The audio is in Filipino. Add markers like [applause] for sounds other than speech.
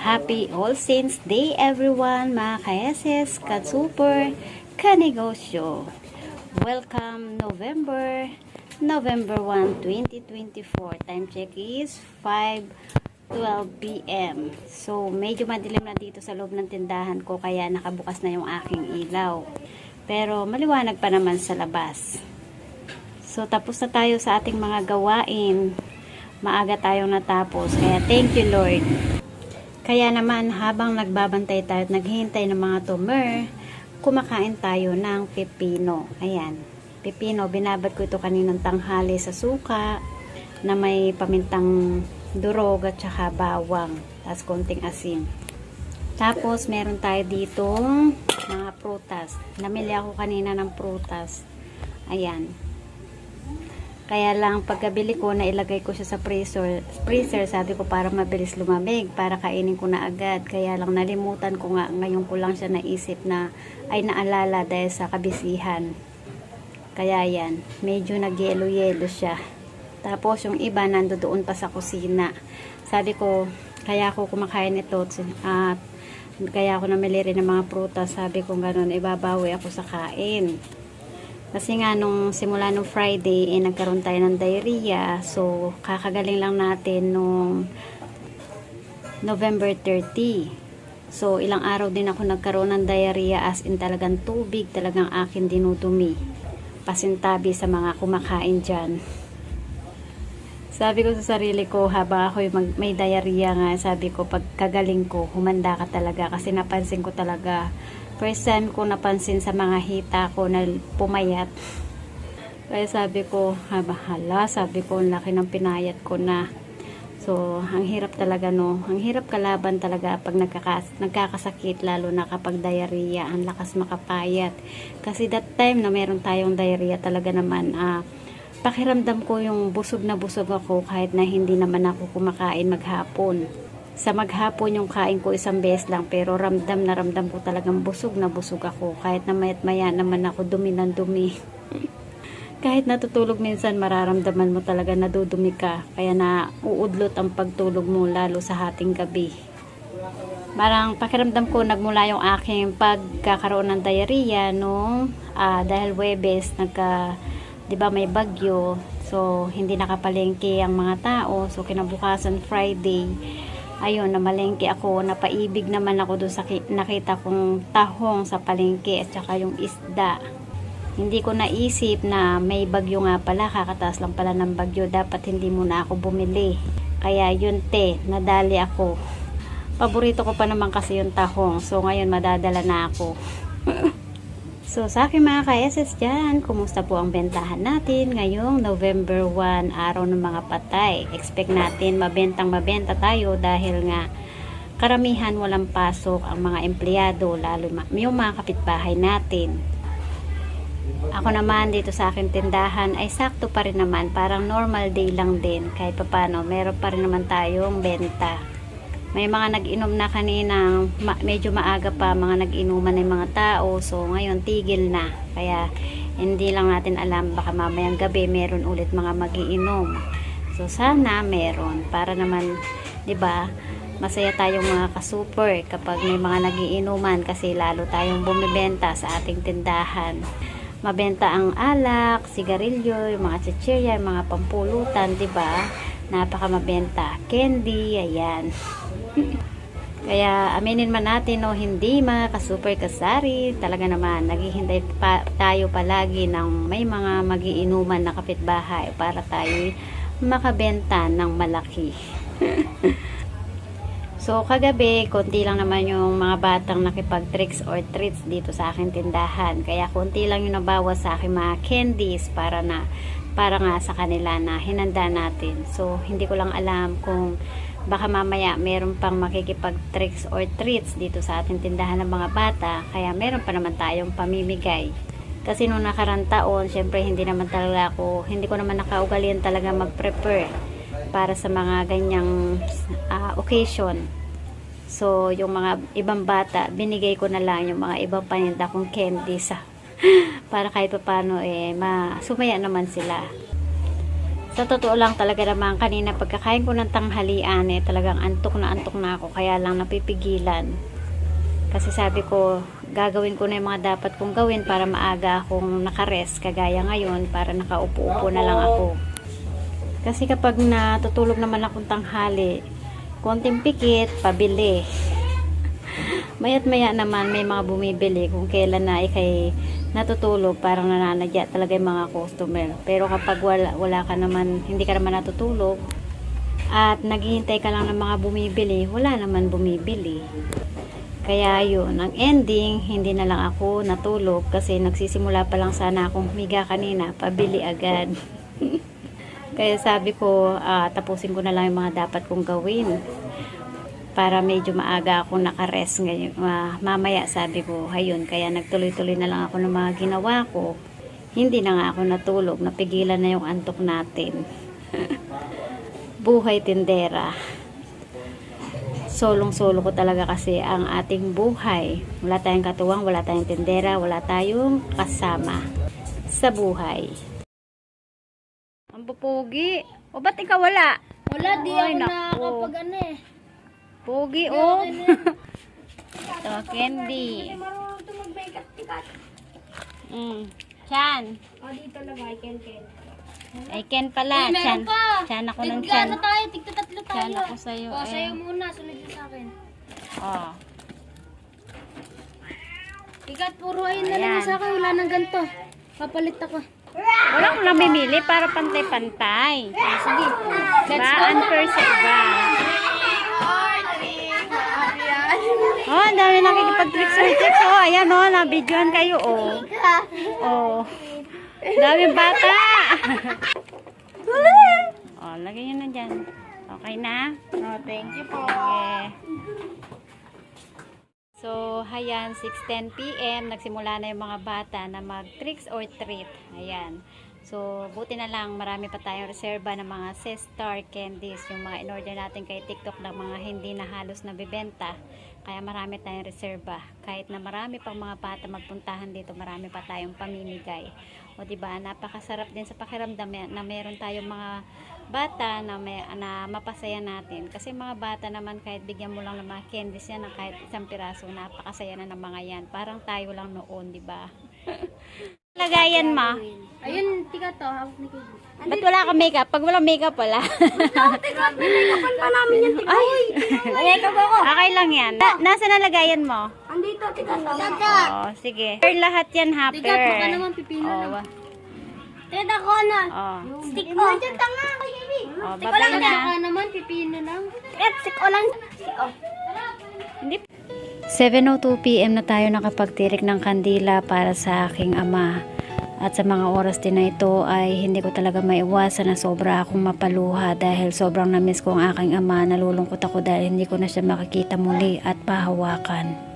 Happy All Saints Day everyone, mga ka-SS, ka-super, ka-negosyo. Welcome November, November 1, 2024. Time check is 5.12 p.m. So, medyo madilim na dito sa loob ng tindahan ko kaya nakabukas na yung aking ilaw. Pero maliwanag pa naman sa labas. So, tapos na tayo sa ating mga gawain. Maaga tayong natapos. Kaya, thank you, Lord. Kaya naman, habang nagbabantay tayo at naghihintay ng mga tumer, kumakain tayo ng pepino. Ayan. Pepino, binabad ko ito kaninang tanghali sa suka na may pamintang durog at saka bawang. Tapos konting asin. Tapos, meron tayo dito mga prutas. Namili ako kanina ng prutas. Ayan. Kaya lang pagkabili ko na ilagay ko siya sa freezer, freezer sabi ko para mabilis lumamig, para kainin ko na agad. Kaya lang nalimutan ko nga ngayon ko lang siya naisip na ay naalala dahil sa kabisihan. Kaya yan, medyo nagyelo-yelo siya. Tapos yung iba nandoon pa sa kusina. Sabi ko, kaya ako kumakain ito at kaya ako namili rin ng mga prutas. Sabi ko ganun, ibabawi ako sa kain. Kasi nga nung simula nung Friday, eh, nagkaroon tayo ng diarrhea. So, kakagaling lang natin nung November 30. So, ilang araw din ako nagkaroon ng diarrhea as in talagang tubig, talagang akin dinudumi. Pasintabi sa mga kumakain dyan. Sabi ko sa sarili ko, habang ako mag, may diarrhea nga, sabi ko, pag kagaling ko, humanda ka talaga. Kasi napansin ko talaga, first time ko napansin sa mga hita ko na pumayat. Kaya sabi ko, haba hala, sabi ko, ang laki ng pinayat ko na. So, ang hirap talaga no. Ang hirap kalaban talaga pag nagkakas nagkakasakit, lalo na kapag diarrhea, ang lakas makapayat. Kasi that time na meron tayong diarrhea talaga naman, ah, pakiramdam ko yung busog na busog ako kahit na hindi naman ako kumakain maghapon. Sa maghapon yung kain ko isang beses lang pero ramdam na ramdam ko talagang busog na busog ako kahit na mayat maya naman ako dumi ng dumi. [laughs] kahit natutulog minsan mararamdaman mo talaga nadudumi ka kaya na uudlot ang pagtulog mo lalo sa hating gabi. Parang pakiramdam ko nagmula yung aking pagkakaroon ng diarrhea nung ah, dahil Webes nagka 'di ba may bagyo so hindi nakapalengke ang mga tao. So kinabukasan Friday ayun namalengke ako. Napaibig naman ako doon sa ki- nakita kong tahong sa palengke at saka yung isda. Hindi ko naisip na may bagyo nga pala kakataas lang pala ng bagyo. Dapat hindi muna ako bumili. Kaya yun te nadali ako. Paborito ko pa naman kasi yung tahong. So ngayon madadala na ako [laughs] So, sa aking mga ka-SS dyan, kumusta po ang bentahan natin ngayong November 1, araw ng mga patay. Expect natin mabentang mabenta tayo dahil nga karamihan walang pasok ang mga empleyado, lalo yung mga kapitbahay natin. Ako naman dito sa aking tindahan ay sakto pa rin naman, parang normal day lang din. Kahit papano, meron pa rin naman tayong benta. May mga nag-inom na kanina, ma- medyo maaga pa mga nag-inuman ng mga tao. So ngayon tigil na. Kaya hindi lang natin alam baka mamayang gabi meron ulit mga magiinom. So sana meron para naman 'di ba? Masaya tayong mga ka-super kapag may mga nagiinuman kasi lalo tayong bumibenta sa ating tindahan. Mabenta ang alak, sigarilyo, yung mga chichirya, yung mga pampulutan, 'di ba? Napaka mabenta. Candy, ayan. Kaya aminin man natin o hindi mga ka-super kasari, talaga naman naghihintay pa tayo palagi ng may mga magiinuman na kapitbahay para tayo makabenta ng malaki. [laughs] so kagabi, konti lang naman yung mga batang nakipag tricks or treats dito sa aking tindahan. Kaya konti lang yung nabawas sa aking mga candies para na para nga sa kanila na hinanda natin. So hindi ko lang alam kung baka mamaya meron pang makikipag tricks or treats dito sa ating tindahan ng mga bata kaya meron pa naman tayong pamimigay. Kasi nung nakarang taon syempre hindi naman talaga ako hindi ko naman nakaugalian talaga mag-prepare para sa mga ganyang ah, occasion. So yung mga ibang bata binigay ko na lang yung mga ibang paninda kong candy sa [laughs] para kahit pa paano eh ma sumaya naman sila Sa totoo lang talaga naman, kanina pagkakain ko ng tanghalian, eh, talagang antok na antok na ako, kaya lang napipigilan. Kasi sabi ko, gagawin ko na yung mga dapat kong gawin para maaga akong nakares, kagaya ngayon, para nakaupo-upo na lang ako. Kasi kapag natutulog naman akong tanghali, konting pikit, pabili. [laughs] Mayat maya naman may mga bumibili kung kailan na ikay natutulog, parang nananadya talaga yung mga customer. Pero kapag wala, wala ka naman, hindi ka naman natutulog, at naghihintay ka lang ng mga bumibili, wala naman bumibili. Kaya yun, ang ending, hindi na lang ako natulog kasi nagsisimula pa lang sana akong humiga kanina, pabili agad. [laughs] Kaya sabi ko, ah, tapusin ko na lang yung mga dapat kong gawin para medyo maaga ako nakarest ngayon. Ah, mamaya sabi ko, ayun, kaya nagtuloy-tuloy na lang ako ng mga ginawa ko. Hindi na nga ako natulog, napigilan na yung antok natin. [laughs] Buhay tindera. Solong-solo ko talaga kasi ang ating buhay. Wala tayong katuwang, wala tayong tindera, wala tayong kasama sa buhay. Ang pupugi. O ba't ikaw wala? Wala, di Ay, ako nakakapag ano eh. Pugi, oh. [laughs] Ito, candy. Marunong ito tikat. Mm. Chan. O, dito lang ay Ken Ken. Ay, Ken pala. Uy, Chan. pa. Chan ako ng Chan. na tayo, tigta tatlo tayo. Chan ako sa'yo, O, eh. sa'yo muna, sunod yun sa akin. Oh. Tikat, puro ayun na lang sa akin, wala nang ganito. Papalit ako. Wala akong namimili para pantay-pantay. Sige, let's Ba, go. unfair sa iba. Ang dami nakikipag-tricks or tricks. Oh, ayan oh, nabidyoan kayo oh. Oh. Daming bata. oh, lagay nyo na dyan. Okay na? Oh, thank you po. Okay. So, ayan, 6.10 p.m. Nagsimula na yung mga bata na mag-tricks or treat. Ayan. So, buti na lang, marami pa tayong reserva ng mga C-Star candies. Yung mga in-order natin kay TikTok ng mga hindi na halos nabibenta. Kaya marami tayong reserva. Kahit na marami pang mga bata magpuntahan dito, marami pa tayong pamimigay. O di ba napakasarap din sa pakiramdam na meron tayong mga bata na, may, na mapasaya natin. Kasi mga bata naman kahit bigyan mo lang ng mga candies yan ng kahit isang piraso, napakasaya na ng mga yan. Parang tayo lang noon, di ba? [laughs] Lagayan mo. Ayun, tikat to, hawak ni Kuya. Ba't wala kang makeup? Pag walang makeup, wala. Pinakapan pa namin yan, tikat. Ay! Makeup ako. Okay lang yan. Na, nasa nalagayan mo? Andito, tikat. Tikat. Oo, sige. Per lahat yan, ha? Per. Tikat, baka naman pipino Oo, lang. wa- Tikat ako na. Oo. Stick ko. Emergent ka nga, baby. Oh, Stick ko lang. na. Baka naman, pipino lang. Tikat, stick ko lang. Stick ko. Hindi. 7.02pm na tayo nakapagtirik ng kandila para sa aking ama. At sa mga oras din na ito ay hindi ko talaga maiwasan na sobra akong mapaluha dahil sobrang namiss ko ang aking ama. Nalulungkot ako dahil hindi ko na siya makikita muli at pahawakan.